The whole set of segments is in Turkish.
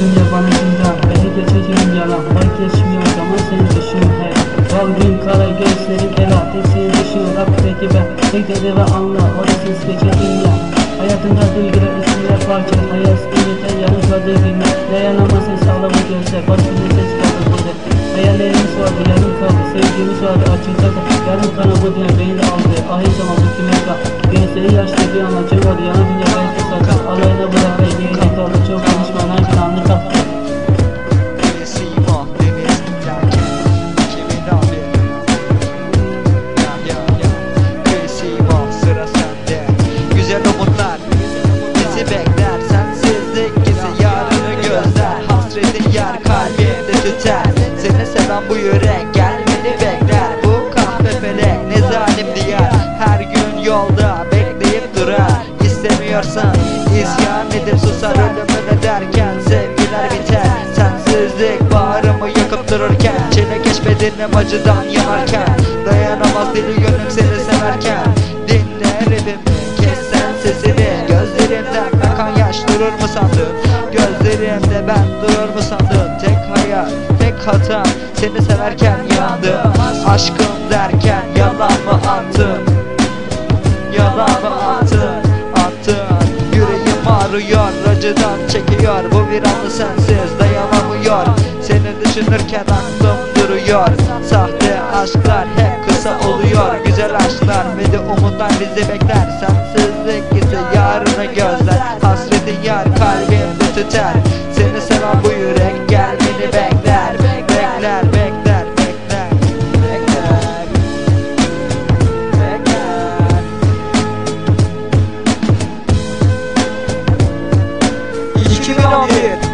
dünya bana zindan Beni geçeceğim yalan. Ben geçmiyor zaman seni düşün hey Dalgın kara gözlerin ela Tesir düşün rap rakibe Tek dede ve anla Orasız geçen dünya Hayatında duygular isimler parça Hayat ünite yanıkladığı günler Dayanamazsın sağlamı gözler Başını ses kalırdı Hayallerimiz vardı yarım kaldı Sevgimiz vardı açıkta Yarım kanadı diye beni aldı Ahir zaman bu kime kal? Gençleri yaşlı bir anlatım vardı Yanı dünya ben tutakam Alayına bırak ve yeni dolu dururken Çile keşfedilmem acıdan yanarken. Dayanamaz deli gönlüm seni severken. Dinle rapimi kes sen sesini. Gözlerimden akan yaş durur mu sandın? Gözlerimde ben durur mu sandın? Tek hayal tek hata Seni severken yandım. Aşkım derken yalan mı attın? Yalan mı attın? Attın. Yüreğim ağrıyor acıdan çekiyor. Bu bir anı sensiz dayanamıyor düşünürken aklım duruyor. Sahte aşklar hep kısa oluyor. Güzel aşklar ve de umutlar bizi bekler. Sensizlik ise yarını gözler. Hasretin yar kalbimde tüter. Seni seven bu yürek gel beni bekler Bekler bekler bekler Bekler. Bekler 2011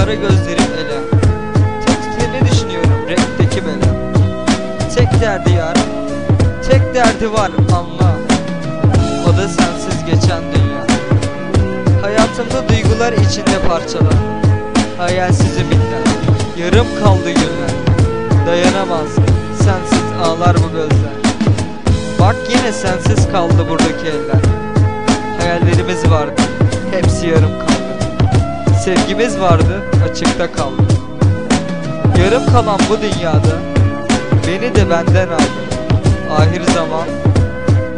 kara gözlerim ele. Tek seni düşünüyorum renkteki bela. Tek derdi yar Tek derdi var anla O da sensiz geçen dünya. Hayatımda duygular içinde parçalar. Hayalsiz ümitler Yarım kaldı günler. Dayanamaz. Sensiz ağlar bu gözler. Bak yine sensiz kaldı buradaki eller. Hayallerimiz vardı. Hepsi yarım kaldı Sevgimiz vardı, açıkta kaldı. Yarım kalan bu dünyada beni de benden aldı. Ahir zaman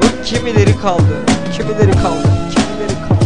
bu kimileri kaldı, kimileri kaldı, kimileri kaldı.